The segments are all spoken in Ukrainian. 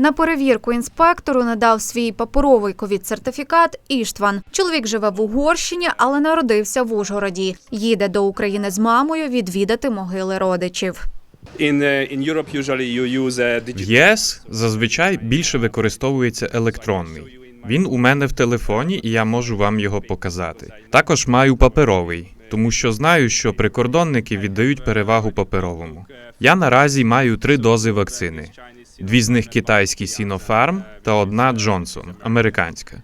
На перевірку інспектору надав свій паперовий ковід-сертифікат Іштван. Чоловік живе в Угорщині, але народився в Ужгороді. Їде до України з мамою відвідати могили родичів. Uh, В. ЄС зазвичай більше використовується електронний. Він у мене в телефоні, і я можу вам його показати. Також маю паперовий, тому що знаю, що прикордонники віддають перевагу паперовому. Я наразі маю три дози вакцини: дві з них китайські Sinopharm та одна Джонсон, американська.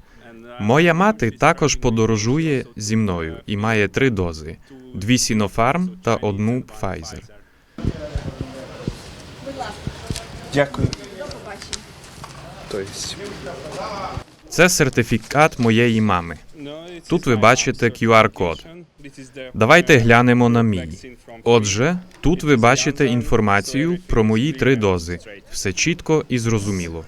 Моя мати також подорожує зі мною і має три дози: дві Sinopharm та одну Pfizer. Дякую. Це сертифікат моєї мами. Тут ви бачите QR-код. Давайте глянемо на мій. Отже, тут ви бачите інформацію про мої три дози. Все чітко і зрозуміло.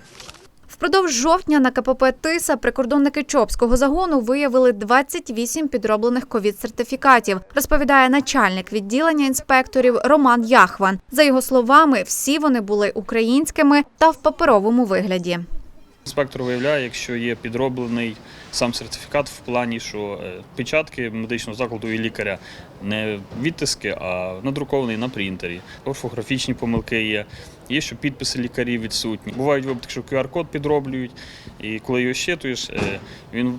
Впродовж жовтня на КПП Тиса прикордонники Чопського загону виявили 28 підроблених ковід-сертифікатів, розповідає начальник відділення інспекторів Роман Яхван. За його словами, всі вони були українськими та в паперовому вигляді. Інспектор виявляє, якщо є підроблений сам сертифікат в плані, що е, печатки медичного закладу і лікаря не відтиски, а надрукований на принтері. Орфографічні помилки є. Є, що підписи лікарів відсутні. Бувають випадки, що QR-код підроблюють, і коли його щитуєш, е, він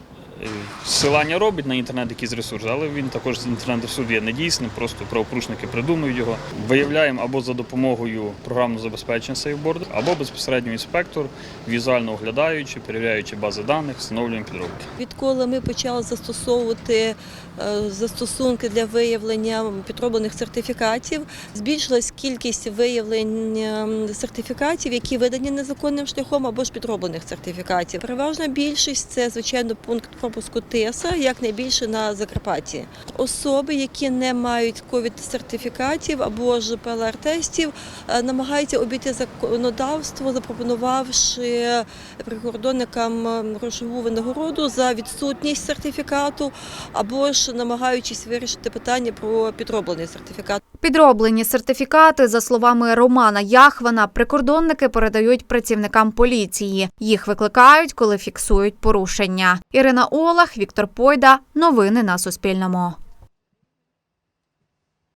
Зсилання робить на інтернет якийсь ресурс, але він також з інтернет-ресурс є недійсним, просто правопорушники придумують його. Виявляємо або за допомогою програмного забезпечення SafeBoard, або безпосередньо інспектор, візуально оглядаючи, перевіряючи бази даних, встановлюємо підробки. Відколи ми почали застосовувати е, застосунки для виявлення підроблених сертифікатів, збільшилась кількість виявлення сертифікатів, які видані незаконним шляхом або ж підроблених сертифікатів. Переважна більшість це звичайно пункт пропуску ТИСа, як найбільше на Закарпатті. Особи, які не мають ковід-сертифікатів або ж ПЛР-тестів, е, намагаються обійти законодавство, запропонувавши прикордонникам е, грошову винагороду за відсутність сертифікату, або ж намагаючись вирішити питання про підроблений сертифікат. Підроблені сертифікати, за словами Романа Яхвана, прикордонники передають працівникам поліції. Їх викликають, коли фіксують порушення. Ірина Олах, Віктор Пойда. Новини на Суспільному.